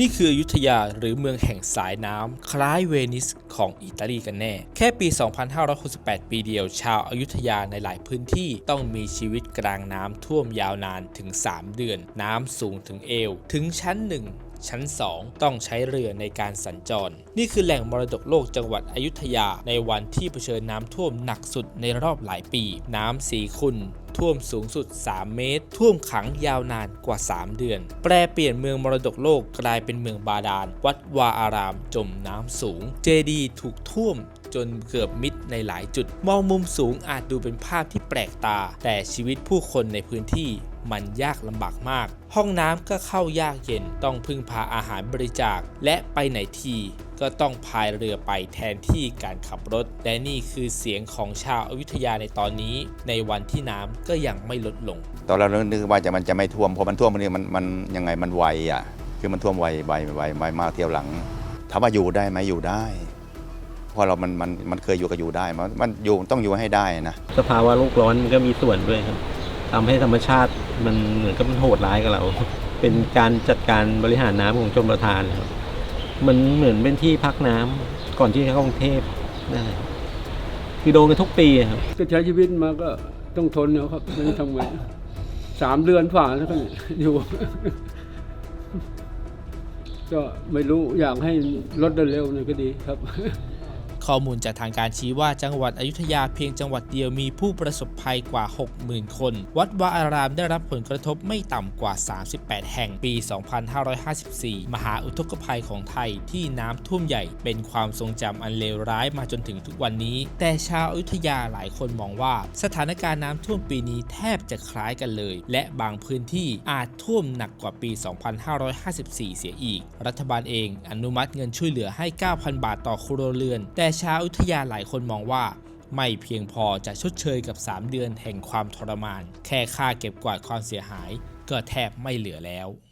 นี่คืออยุธยาหรือเมืองแห่งสายน้ำคล้ายเวนิสของอิตาลีกันแน่ แค่ปี 2568 ปีเดียว ชาวอายุธยาในหลายพื้นที่ต้องมีชีวิตกลางน้ำท่วมยาวนานถึง 3 เดือน น้ำสูงถึงเอว ถึงชั้นหนึ่ง ชั้น 2 ต้องใช้เรือในการสัญจร นี่คือแหล่งมรดกโลกจังหวัดอยุธยา ในวันที่เผชิญน้ำท่วมหนักสุดในรอบหลายปี น้ำสีขุ่นท่วมสูงสุด 3 เมตร ท่วมขังยาวนานกว่า 3 เดือน แปรเปลี่ยนเมืองมรดกโลกกลายเป็นเมืองบาดาล วัดวาอารามจมน้ำสูง เจดีถูกท่วม จนเกือบมิดในหลายจุด มองมุมสูงอาจดูเป็นภาพที่แปลกตา แต่ชีวิตผู้คนในพื้นที่มันยากลำบากมาก ห้องน้ำก็เข้ายากเย็น ต้องพึ่งพาอาหารบริจาค และไปไหนทีก็ต้องพายเรือไปแทนที่การขับรถ และนี่คือเสียงของชาวอยุธยาในตอนนี้ ในวันที่น้ำก็ยังไม่ลดลง ตอนเรานึกว่าจะมันจะไม่ท่วมพอมันท่วมมันนี่มันมันยังไงมันไวอะ คือมันท่วมไวไวไวไวมากเที่ยวหลังถามว่าอยู่ได้ไหมอยู่ได้ เพราะเรามันมันมันเคยอยู่ก็อยู่ได้ มันมันอยู่ต้องอยู่ให้ได้นะสภาวะโลกร้อนมันก็มีส่วนด้วยครับทำให้ธรรมชาติมันเหมือนกับมันโหดร้ายกับเรา เป็นการจัดการบริหารน้ำของชมประทานครับมันเหมือนเป็นที่พักน้ำก่อนที่จะเข้ากรุงเทพนั่นแหละคือโดนกันทุกปีอะครับก็ใช้ชีวิตมาก็ต้องทนเอาครับไม่รู้ทำไงสามเดือนฝ่าแล้วก็อยู่ ก็ไม่รู้อยากให้ลดเร็วๆหน่อยก็ดีครับ ข้อมูลจากทางการชี้ว่าจังหวัดอยุธยาเพียงจังหวัดเดียวมีผู้ประสบภัยกว่า 60,000 คน วัดวาอารามได้รับผลกระทบไม่ต่ำกว่า 38 แห่งปี 2554 มหาอุทกภัยของไทยที่น้ำท่วมใหญ่เป็นความทรงจำอันเลวร้ายมาจนถึงทุกวันนี้ แต่ชาวอยุธยาหลายคนมองว่า สถานการณ์น้ำท่วมปีนี้แทบจะคล้ายกันเลย และบางพื้นที่อาจท่วมหนักกว่าปี 2554 เสียอีก รัฐบาลเองอนุมัติเงินช่วยเหลือให้ 9,000 บาทต่อครัวเรือน แต่ชาวอุทยาหลายคนมองว่า ไม่เพียงพอจะชดเชยกับ 3 เดือนแห่งความทรมาน แค่ค่าเก็บกวาดความเสียหายก็แทบไม่เหลือแล้ว